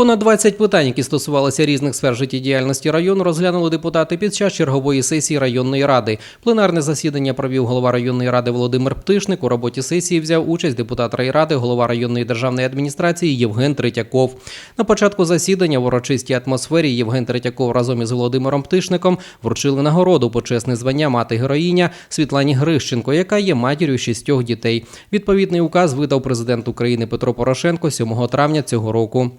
Понад 20 питань, які стосувалися різних сфер життєдіяльності району, розглянули депутати під час чергової сесії районної ради. Пленарне засідання провів голова районної ради Володимир Птишник. У роботі сесії взяв участь депутат райради, голова районної державної адміністрації Євген Третьяков. На початку засідання в урочистій атмосфері Євген Третьяков разом із Володимиром Птишником вручили нагороду почесне звання мати героїня Світлані Грищенко, яка є матір'ю шістьох дітей. Відповідний указ видав президент України Петро Порошенко 7 травня цього року.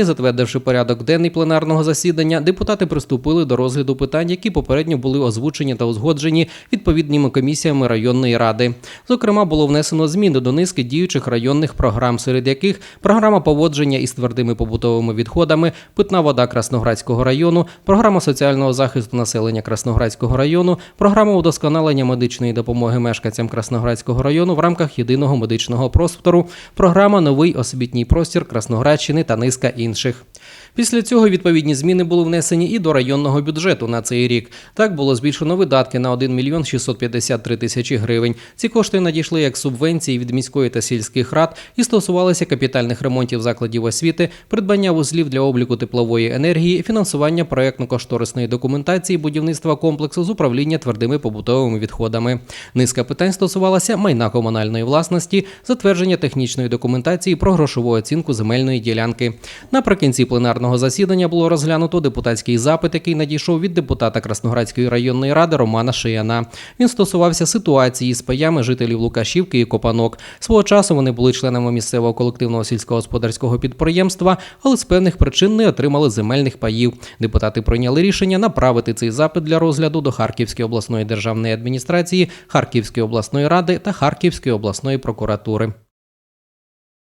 Далі, затвердивши порядок денний пленарного засідання, депутати приступили до розгляду питань, які попередньо були озвучені та узгоджені відповідними комісіями районної ради. Зокрема, було внесено зміни до низки діючих районних програм, серед яких програма поводження із твердими побутовими відходами, питна вода Красноградського району, програма соціального захисту населення Красноградського району, програма удосконалення медичної допомоги мешканцям Красноградського району в рамках єдиного медичного простору, програма Новий освітній простір Красноградщини та низка інших. Після цього відповідні зміни були внесені і до районного бюджету на цей рік. Так було збільшено видатки на 1 мільйон 653 тисячі гривень. Ці кошти надійшли як субвенції від міської та сільських рад і стосувалися капітальних ремонтів закладів освіти, придбання вузлів для обліку теплової енергії, фінансування проєктно-кошторисної документації будівництва комплексу з управління твердими побутовими відходами. Низка питань стосувалася майна комунальної власності, затвердження технічної документації про грошову оцінку земельної ділянки. Наприкінці пленарного засідання було розглянуто депутатський запит, який надійшов від депутата Красноградської районної ради Романа Шияна. Він стосувався ситуації з паями жителів Лукашівки і Копанок. Свого часу вони були членами місцевого колективного сільськогосподарського підприємства, але з певних причин не отримали земельних паїв. Депутати прийняли рішення направити цей запит для розгляду до Харківської обласної державної адміністрації, Харківської обласної ради та Харківської обласної прокуратури.